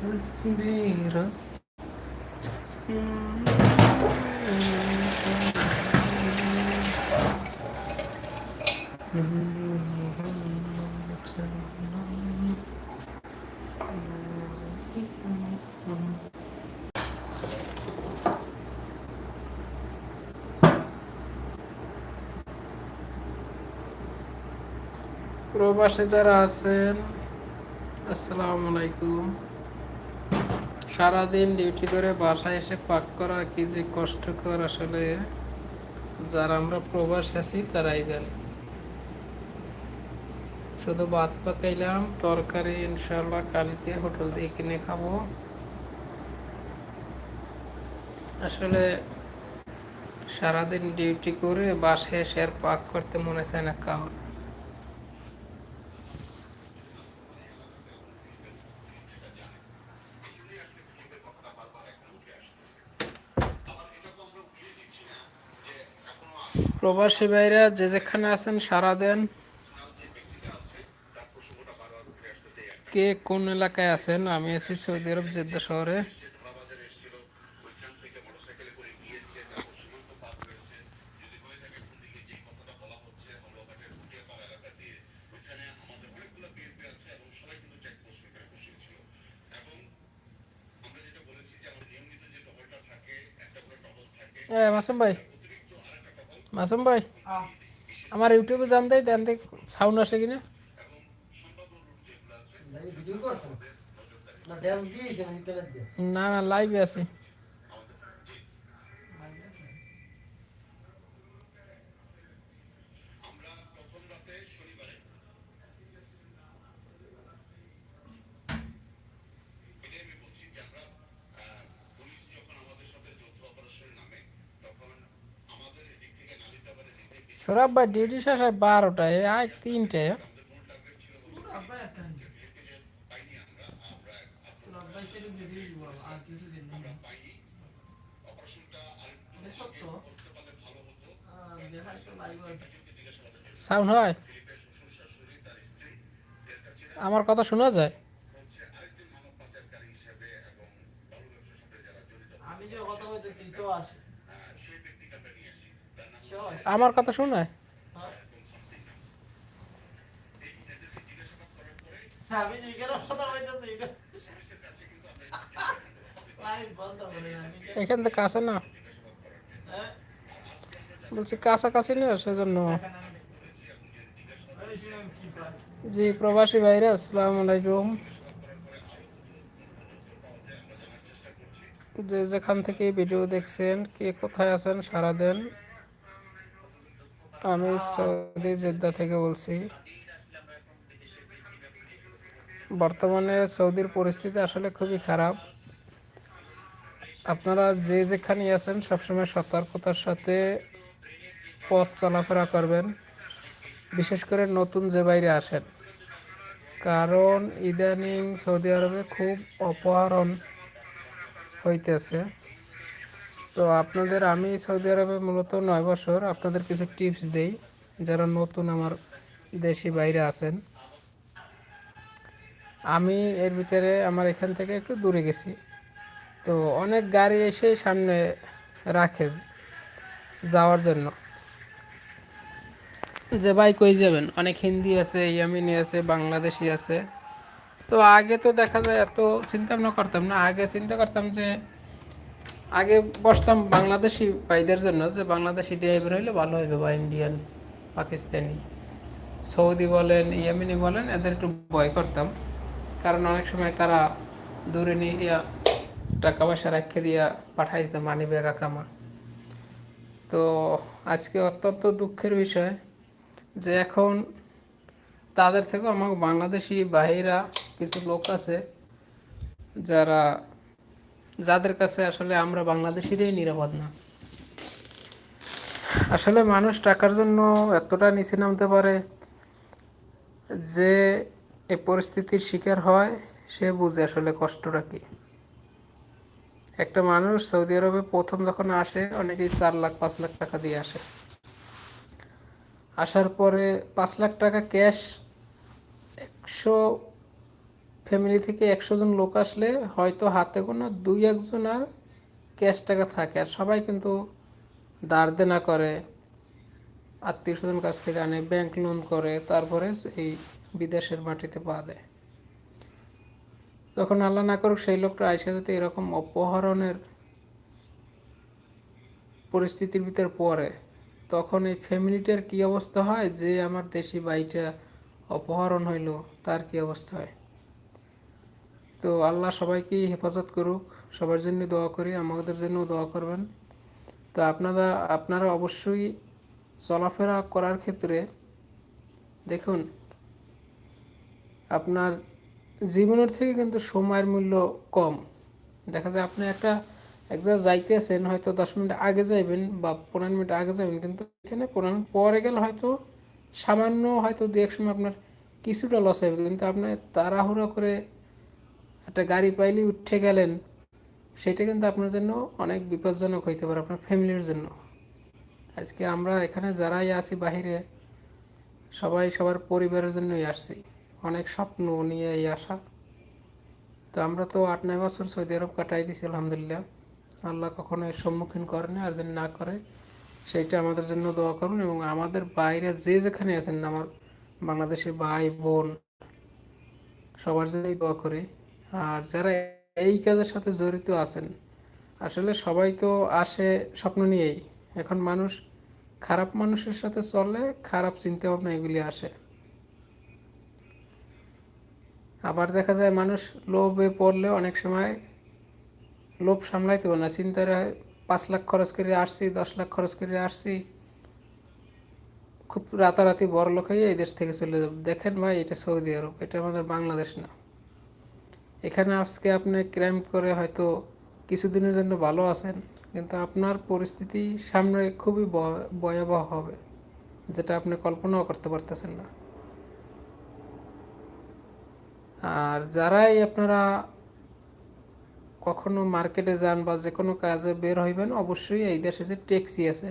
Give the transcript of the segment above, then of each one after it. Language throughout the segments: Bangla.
Suspira. Pro vaše zarazen. Assalamu alaikum. সারাদিন ডিউটি করে বাসায় এসে পাক করা কি যে কষ্টকর আসলে। যারা আমরা প্রবাস আছি, তারাই জানি। শুধু ভাত পাকাইলাম, তরকারি ইনশাল্লাহ কালকে হোটেল দিয়ে কিনে খাব। আসলে সারাদিন ডিউটি করে বাসায় এসে আর পাক করতে মনে চায় না কাউর প্রবাসী ভাইরা যে যেখানে আছেন সারা দেন। কে কোন এলাকায় আছেন? আমি আছি সৌদি আরব জেদ্দা শহরে। মাসুম ভাই। মাসুম ভাই আমার ইউটিউবে জান দেয় দেন দেখ সাউন্ড আসে কিনা? না না লাইভে আছে। সৌরভ ডিউটি শেষ হয় বারোটায় আয় তিনটায় সাউন্ড হয়? আমার কথা শোনা যায়? আমি যে কথা বলতেছি, তো আসে। আমার কথা শোনায় আমি যেখানে কথা বলতেছি এটা। লাইভ বন্ধ করে না এখান থেকে কাছে না? হ্যাঁ? বলছি কাছাকাছি না সেজন্য। জি প্রবাসী ভাইরা আসসালামু আলাইকুম। যে যেখান থেকে ভিডিও দেখছেন কে কোথায় আছেন সারা দেন। আমি সৌদি জেদ্দা থেকে বলছি। বর্তমানে সৌদির পরিস্থিতি আসলে খুবই খারাপ। আপনারা যে যেখানে আছেন সবসময় সতর্কতার সাথে পথ চলাফেরা করবেন। বিশেষ করে নতুন যে বাইরে আসেন। কারণ ইদানিং সৌদি আরবে খুব অপহরণ হইতেছে। তো আপনাদের আমি সৌদি আরবে মূলত নয় বছর আপনাদের কিছু টিপস দেই যারা নতুন আমার দেশি বাইরে আছেন। আমি এর ভিতরে আমার এখান থেকে একটু দূরে গেছি। তো অনেক গাড়ি এসে সামনে রাখে যাওয়ার জন্য। যে ভাই কই যাবেন? অনেক হিন্দি আছে, ইয়ামিনি আছে, বাংলাদেশি আছে। তো আগে তো দেখা যায় এত চিন্তা ভাবনা করতাম না। আগে চিন্তা করতাম যে আগে বসতাম বাংলাদেশি ভাইদের জন্য যে বাংলাদেশি ড্রাইভার হইলে ভালো হইবে বা ইন্ডিয়ান পাকিস্তানি সৌদি বলেন ইয়ামিনি বলেন, এদের একটু ভয় করতাম। কারণ অনেক সময় তারা দূরে নিয়ে টাকা পয়সা রেখে দিয়া পাঠাই দিতাম মানি ব্যাগা কামা তো আজকে অত্যন্ত দুঃখের বিষয় যে এখন তাদের থেকেও আমার বাংলাদেশি বাহিরা কিছু লোক আছে যারা যাদের কাছে আসলে আমরা বাংলাদেশিরাই নিরাপদ না। আসলে মানুষ টাকার জন্য এতটা নিচে নামতে পারে যে এ পরিস্থিতির শিকার হয়, সে বুঝে আসলে কষ্টটা কি। একটা মানুষ সৌদি আরবে প্রথম যখন আসে, অনেকেই চার লাখ, পাঁচ লাখ টাকা দিয়ে আসে। আসার পরে পাঁচ লাখ টাকা ক্যাশ, একশো ফ্যামিলি থেকে একশো জন লোক আসলে হয়তো হাতে কোনো দুই একজন আর ক্যাশ টাকা থাকে। আর সবাই কিন্তু দাঁড় দেনা করে, আত্মীয় স্বজন কাছ থেকে আনে ব্যাংক লোন করে, তারপরে এই বিদেশের মাটিতে পা দেয়। তখন আল্লাহ না করুক, সেই লোকটা আইসা যদি এরকম অপহরণের পরিস্থিতির ভিতর পড়ে, তখন এই ফ্যামিলিটার কি অবস্থা হয়? যে আমার দেশি বাইটা অপহরণ হইল, তার কি অবস্থা হয়? তো আল্লাহ সবাইকে হেফাজত করুক, সবার জন্য দোয়া করি, আমাদের জন্য দোয়া করবেন। তো আপনারা আপনারা অবশ্যই চলাফেরা করার ক্ষেত্রে দেখুন, আপনার জীবনের থেকে কিন্তু সময়ের মূল্য কম। দেখা যায় আপনি একটা, এক জায়গায় যাইতে আছেন হয়তো দশ মিনিট আগে যাইবেন বা পনেরো মিনিট আগে যাবেন কিন্তু এখানে পনেরো পরে গেলে হয়তো সামান্য হয়তো দু এক সময় আপনার কিছুটা লস হবে কিন্তু আপনি তাড়াহুড়ো করে একটা গাড়ি পাইলে উঠে গেলেন, সেটা কিন্তু আপনার জন্য অনেক বিপজ্জনক হইতে পারে, আপনার ফ্যামিলির জন্য। আজকে আমরা এখানে যারাই আছি বাহিরে, সবাই সবার পরিবারের জন্যই আসছি। অনেক স্বপ্ন নিয়ে এই আসা তো আমরা তো আট, নয় বছর সৌদি আরব কাটাই দিছি, আলহামদুলিল্লাহ। আল্লাহ কখনো এর সম্মুখীন করেনি আর যদি না করে, সেইটা আমাদের জন্য দোয়া করুন এবং আমাদের বাইরে যে যেখানে আছেন, আমার বাংলাদেশের ভাই, বোন, সবার জন্যই দোয়া করি। আর যারা এই কাজের সাথে জড়িত আছেন, আসলে সবাই তো আসে স্বপ্ন নিয়েই। এখন মানুষ খারাপ মানুষের সাথে চলে, খারাপ চিন্তা ভাবনা এগুলি আসে। আবার দেখা যায় মানুষ লোভে পড়লে অনেক সময় লোভ সামলাইতে পারে না। চিন্তার হয় পাঁচ লাখ খরচ করে আসছি, দশ লাখ খরচ করে আসছি, খুব রাতারাতি বড় লোক হয়ে এই দেশ থেকে চলে যাবে। দেখেন ভাই, এটা সৌদি আরব, এটা আমাদের বাংলাদেশ না। এখানে আজকে আপনি ক্রাইম করে হয়তো কিছুদিনের জন্য ভালো আছেন, কিন্তু আপনার পরিস্থিতি সামনে খুবই ভয়াবহ হবে, যেটা আপনি কল্পনাও করতে পারতেছেন না। আর যারাই আপনারা কখনো মার্কেটে যান বা যে কোনো কাজে বের হইবেন, অবশ্যই এই দেশে যে ট্যাক্সি আছে,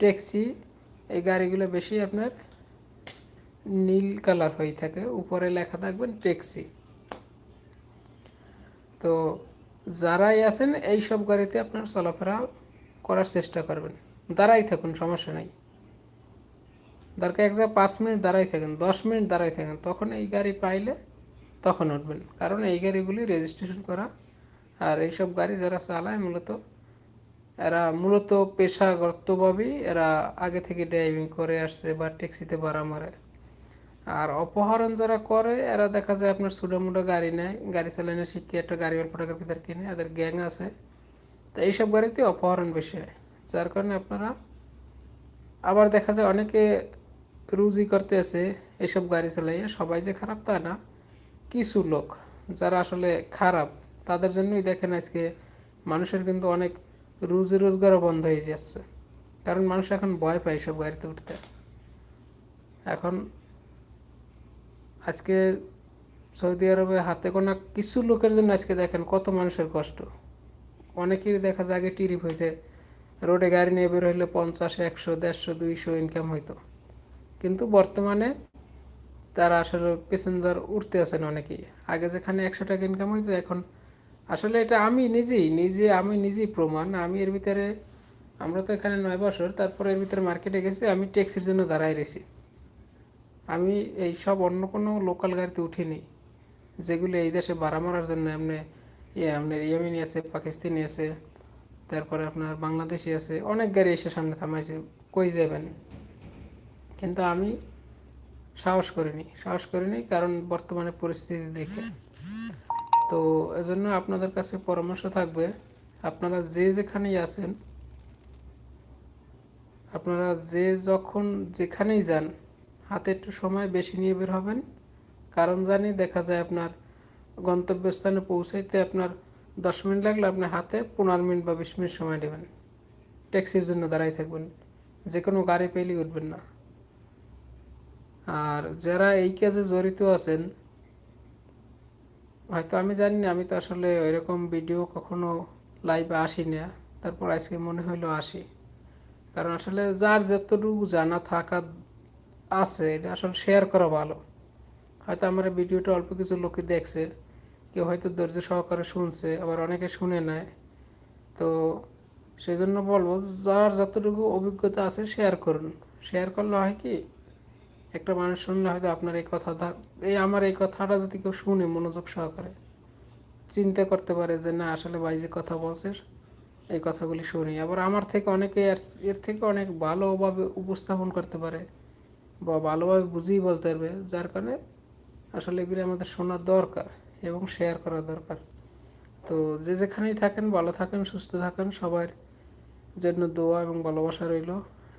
ট্যাক্সি এই গাড়িগুলো বেশি আপনার নীল কালার হয়ে থাকে, উপরে লেখা থাকবেন ট্যাক্সি। তো যারাই আছেন এই সব গাড়িতে আপনার চলাফেরা করার চেষ্টা করবেন। দাঁড়াই থাকুন, সমস্যা নেই। দরকার এক জায়গায় পাঁচ মিনিট দাঁড়াই থাকেন, দশ মিনিট দাঁড়াই থাকেন, তখন এই গাড়ি পাইলে তখন উঠবেন। কারণ এই গাড়িগুলি রেজিস্ট্রেশন করা আর এইসব গাড়ি যারা চালায় মূলত, এরা মূলত পেশাগতভাবেই এরা আগে থেকে ড্রাইভিং করে আসছে বা ট্যাক্সিতে ভাড়া মারে। আর অপহরণ যারা করে, এরা দেখা যায় আপনার মোটো গাড়ি নেয়, গাড়ি চালানো শিখিয়ে একটা গাড়ি ভিতরে কিনে, এদের গ্যাং আছে। তো এইসব গাড়িতে অপহরণ বেশি হয়, যার কারণে আপনারা আবার দেখা যায় অনেকে রুজি করতে আছে এইসব গাড়ি চালাইয়া, সবাই যে খারাপ তা না, কিছু লোক যারা আসলে খারাপ, তাদের জন্যই দেখেন আজকে মানুষের কিন্তু অনেক রুজি রোজগারও বন্ধ হয়ে যাচ্ছে। কারণ মানুষ এখন ভয় পায় সব গাড়িতে উঠতে। এখন আজকে সৌদি আরবে হাতে গোনা কিছু লোকের জন্য আজকে দেখেন কত মানুষের কষ্ট। অনেকেরই দেখা যায় আগে টিরিপ হইতে রোডে গাড়ি নিয়ে বের হইলে পঞ্চাশ, একশো, দেড়শো, দুইশো ইনকাম হইতো। কিন্তু বর্তমানে তারা আসলে প্যাসেঞ্জার উঠতে আছেন অনেকেই। আগে যেখানে একশো টাকা ইনকাম হইতো, এখন আসলে এটা আমি নিজেই, নিজে, আমি নিজেই প্রমাণ। আমি এর ভিতরে, আমরা তো এখানে নয় বছর, তারপরে এর ভিতরে মার্কেটে গেছি, আমি ট্যাক্সির জন্য দাঁড়াই রয়েছি। আমি এই সব অন্য কোনো লোকাল গাড়িতে উঠিনি। যেগুলো এই দেশে ভাড়া মারার জন্য এমনি ইয়ে আপনার ইয়েমিনি আছে, পাকিস্তানি আছে, তারপরে আপনার বাংলাদেশি আছে, অনেক গাড়ি এসে সামনে থামাইছে, কই যাবেন? কিন্তু আমি সাহস করিনি সাহস করিনি কারণ বর্তমানে পরিস্থিতি দেখে। তো এজন্য আপনাদের কাছে পরামর্শ থাকবে, আপনারা যে যেখানেই আছেন, আপনারা যে যখন যেখানেই যান হাতে একটু সময় বেশি নিয়ে বের হবেন। কারণ জানি দেখা যায় আপনার গন্তব্যস্থানে পৌঁছাইতে আপনার দশ মিনিট লাগলে আপনি হাতে পনেরো মিনিট বা বিশ মিনিট সময় নেবেন। ট্যাক্সির জন্য দাঁড়াই থাকবেন। যে কোনো গাড়ি পেলেই উঠবেন না। আর যারা এই কাজে জড়িত আছেন, হয়তো আমি জানি না, আমি তো আসলে ওইরকম ভিডিও কখনো লাইভে আসি না। তারপর আজকে মনে হইল আসি। কারণ আসলে যার যতটুকু জানা থাকা আছে, এটা আসলে শেয়ার করা ভালো। হয়তো আমার ভিডিওটা অল্প কিছু লোকে দেখছে, কেউ হয়তো ধৈর্য সহকারে শুনছে, আবার অনেকে শুনে নেয়। তো সেই জন্য বলব, যার যতটুকু অভিজ্ঞতা আছে শেয়ার করুন। শেয়ার করলে হয় কি, একটা মানুষ শুনলে হয়তো আপনার এই কথা এই আমার এই কথাটা যদি কেউ শুনে মনোযোগ সহকারে, চিন্তা করতে পারে যে না, আসলে ভাই যে কথা বলছে, এই কথাগুলি শুনি। আবার আমার থেকে অনেকে এর- এর থেকে অনেক ভালোভাবে উপস্থাপন করতে পারে। বা ভালোভাবে বুঝিয়ে বলতে পারবে, যার কারণে আসলে এগুলি আমাদের শোনার দরকার এবং শেয়ার করা দরকার। তো যে যেখানেই থাকেন, ভালো থাকেন, সুস্থ থাকেন, সবার জন্য দোয়া এবং ভালোবাসা রইল।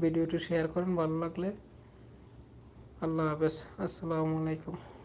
ভিডিওটি শেয়ার করেন, ভালো লাগলে। আল্লাহ হাফেজ। আসসালামু আলাইকুম।